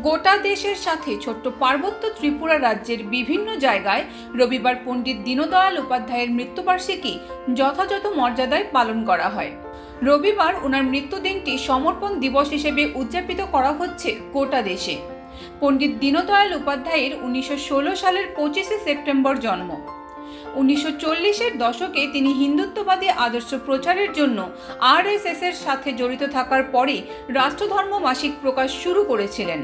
গোটা দেশের সাথে ছোট্ট পার্বত্য ত্রিপুরা রাজ্যের বিভিন্ন জায়গায় রবিবার পণ্ডিত দীনদয়াল উপাধ্যায়ের মৃত্যুবার্ষিকী যথাযথ মর্যাদায় পালন করা হয়। রবিবার ওনার মৃত্যুদিনটি সমর্পণ দিবস হিসেবে উদযাপিত করা হচ্ছে গোটা দেশে। পণ্ডিত দীনদয়াল উপাধ্যায়ের উনিশশো ষোলো সালের পঁচিশে সেপ্টেম্বর জন্ম। উনিশশো চল্লিশের দশকে তিনি হিন্দুত্ববাদী আদর্শ প্রচারের জন্য আরএসএস এর সাথে জড়িত থাকার পরে রাষ্ট্রধর্ম মাসিক প্রকাশ শুরু করেছিলেন।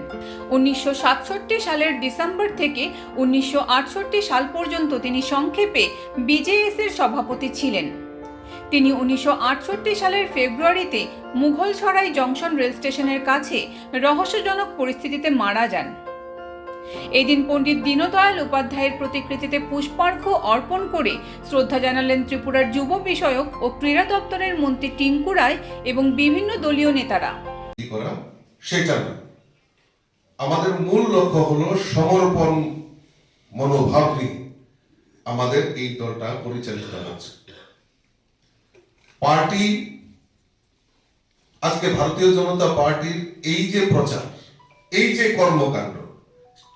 উনিশশো সাতষট্টি সালের ডিসেম্বর থেকে উনিশশো আটষট্টি সাল পর্যন্ত তিনি সংক্ষেপে বিজেএস এর সভাপতি ছিলেন। তিনি উনিশশো আটষট্টি সালের ফেব্রুয়ারিতে মুঘলসরাই জংশন রেল স্টেশনের কাছে রহস্যজনক পরিস্থিতিতে মারা যান। এদিন পণ্ডিত দীনদয়াল উপাধ্যায়ের প্রতিকৃতিতে পুষ্পার্ঘ্য অর্পণ করে শ্রদ্ধা জানালেন ত্রিপুরার যুব বিষয়ক ও ক্রীড়া দপ্তরের মন্ত্রী টিঙ্কু রায় এবং বিভিন্ন দলীয় নেতারা। আমাদের মূল লক্ষ্য হলো সমর্পণ মনোভাব আমাদের এই দলটা পরিচালিত হচ্ছে। পার্টি, আজকে ভারতীয় জনতা পার্টির এই যে প্রচার, এই যে কর্মকাণ্ড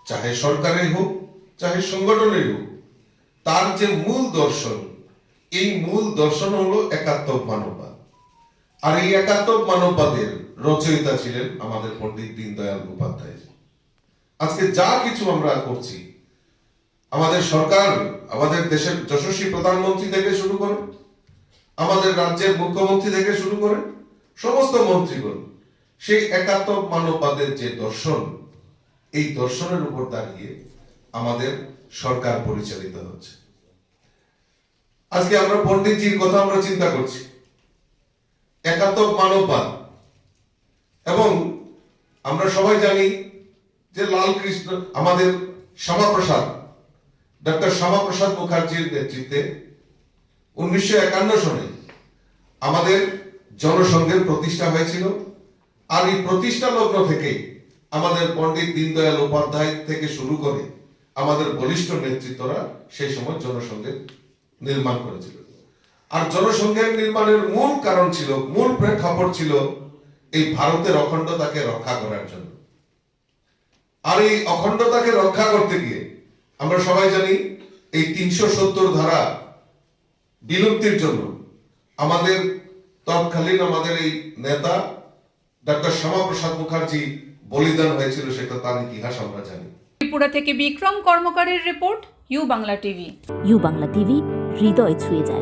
চাহে সরকারের হোক, চাহে সংগঠনের হোক, তার যে মূল দর্শন, এই মূল দর্শন হলো একাত্ম মানববাদ। আর এই একাত্তর মানববাদের রচয়িতা ছিলেন আমাদের পণ্ডিত দীনদয়াল উপাধ্যায় আজকে যা কিছু আমরা করছি, আমাদের সরকার আমাদের দেশের যশস্বী প্রধানমন্ত্রী থেকে শুরু করে, আমাদের রাজ্যের মুখ্যমন্ত্রী থেকে শুরু করে, সমস্ত মন্ত্রীগণ, সেই একাত্তর মানববাদের যে দর্শন এই দর্শনের উপর দাঁড়িয়ে আমাদের সরকার পরিচালিত হচ্ছে। আজকে আমরা পণ্ডিতজির কথা আমরা চিন্তা করছি। একাত্তর মানববাদ। এবং আমরা সবাই জানি যে লাল কৃষ্ণ আমাদের শ্যামাপ্রসাদ ডক্টর শ্যামাপ্রসাদ মুখার্জির নেতৃত্বে উনিশশো একান্ন সনে আমাদের জনসংঘের প্রতিষ্ঠা হয়েছিল। আর এই প্রতিষ্ঠা লগ্ন থেকে আমাদের পণ্ডিত দীনদয়াল উপাধ্যায় থেকে শুরু করে আমাদের বলিষ্ঠ নেতৃত্বরা সেই সময় জনসংঘের নির্মাণ করেছিল। আর জনসংঘের নির্মাণের মূল কারণ ছিল, মূল প্রেক্ষাপট ছিল এই ভারতের অখণ্ডতাকে রক্ষা করার জন্য। আর এই অখণ্ডতাকে রক্ষা করতে গিয়ে আমরা সবাই জানি এই তিনশো সত্তর ধারা বিলুপ্তির জন্য আমাদের তৎকালীন আমাদের এই নেতা ডক্টর শ্যামাপ্রসাদ মুখার্জি বলিদান হয়েছিল সেটা তার ইতিহাস আমরা জানি। ত্রিপুরা থেকে Bikram কর্মকারের report U Bangla TV. U Bangla TV হৃদয় ছুঁয়ে যায়।